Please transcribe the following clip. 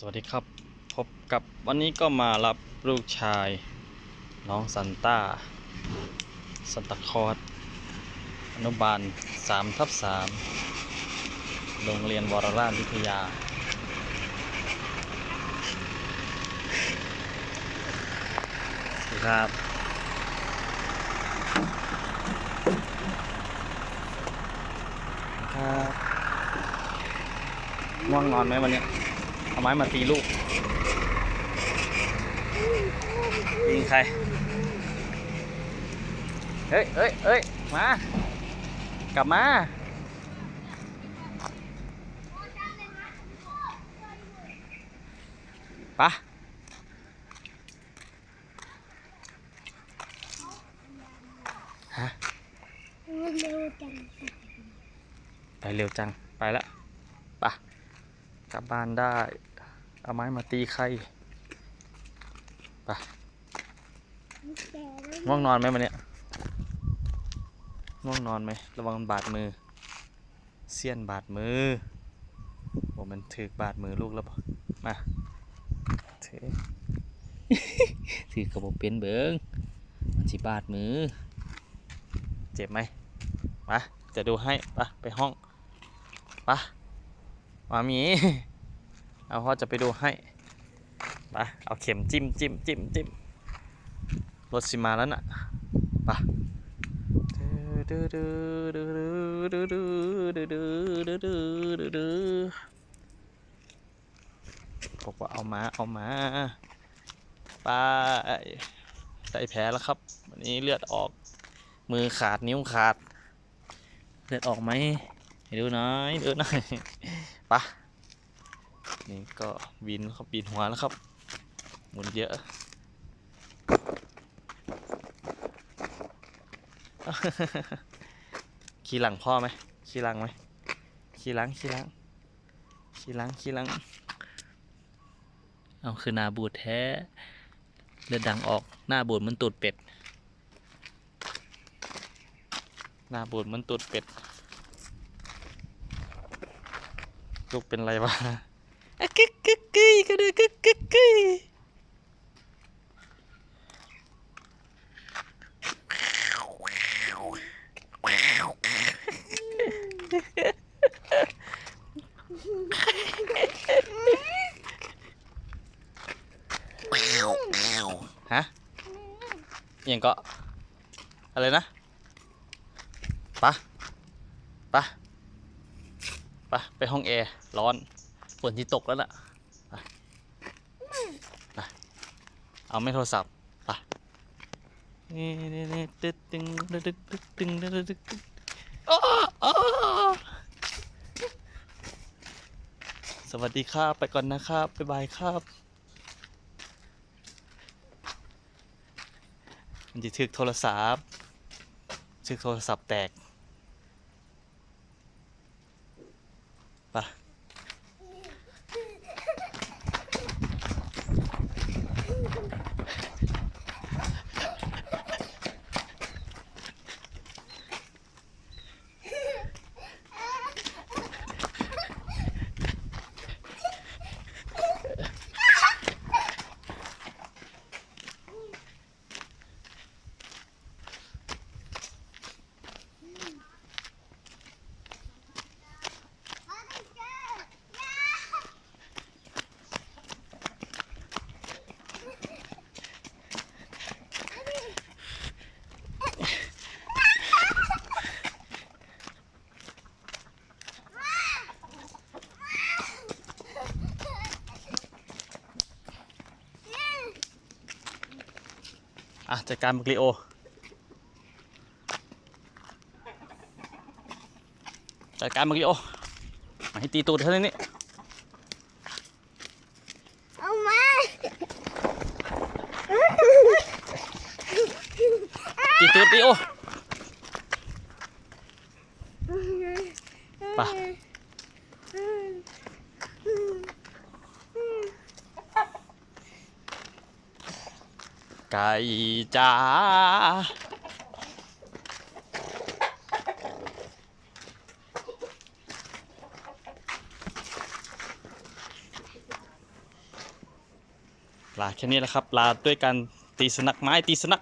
สวัสดีครับ พบกับวันนี้ก็มารับลูกชาย น้องซันต้าซันตาคอร์สอนุบาล3ทับ3โรงเรียนวรราชวิทยา สวัสดีครับครับง่วงนอนไหมวันนี้ เอาไม้มาตีลูกยิงใคร เฮ้ยเฮ้ยเฮ้ยมา กลับมา ปะฮะเร็วจังไปเร็วจัง ไปละปะกลับบ้านได้ เอาไม้มาตีใครปะแต่ง่วงนอนไหมวันเนี้ยง่วงนอนไหมระวังบาดมือ เสี้ยนบาดมือโอ้มันถือบาดมือลูกแล้วปะมาถือถือกระบอกเป็นเบิงมันสิบาดมือ เจ็บไหมมาจะดูให้ปะไปห้องปะมามี เอาพ่อจะไปดูให้ปะเอาเข็มจิ้มจิ้มจิ้มจิ้มรถสิมาแล้วน่ะไปะบอกว่าเอามาเอามาไปใส่แผลแล้วครับ วันนี้เลือดออกมือขาดนิ้วขาด เลือดออกไหมให้ดูหน่อยดูหน่อยไปะ นี่ก็บินครับบินหัวแล้วครับ หมุนเยอะขี่หลังพ่อไหมขี่หลังไหมขี่หลังขี่หลังขี่หลังขี่หลังเอาคือนาบูดแท้เลือดดังออกหน้าบูดมันตูดเป็ด หน้าบูดมันตูดเป็ดลูกเป็นไรวะ กึกกึกกึยก็ดูกึกกึกกึยฮะย่างก็อะไรนะปะปะปะไปห้องแอร์ร้อน ฝนที่ตกแล้วล่ะไปเอาไม่โทรศัพท์ไปนี่นี่นี่ตึ๊ดตึงตึ๊ดตึ๊ดตึ๊ดตึงตึ๊ดตึ๊ดตึ๊ดตึ๊ดอ้ออ้สวัสดีครับ ไปก่อนนะครับ บ๊ายบายครับ มันจะทึกโทรศัพท์ทึกโทรศัพท์แตกไปะ อะจัดการบักลีโอ จัดการบักลีโอ มาให้ตีตูดเท่านี้นี่เอามาตีตูดลีโอไป ไก่จ้าลาแค่นี้แหละครับ ลาด้วยการตีสนักไม้ตีสนัก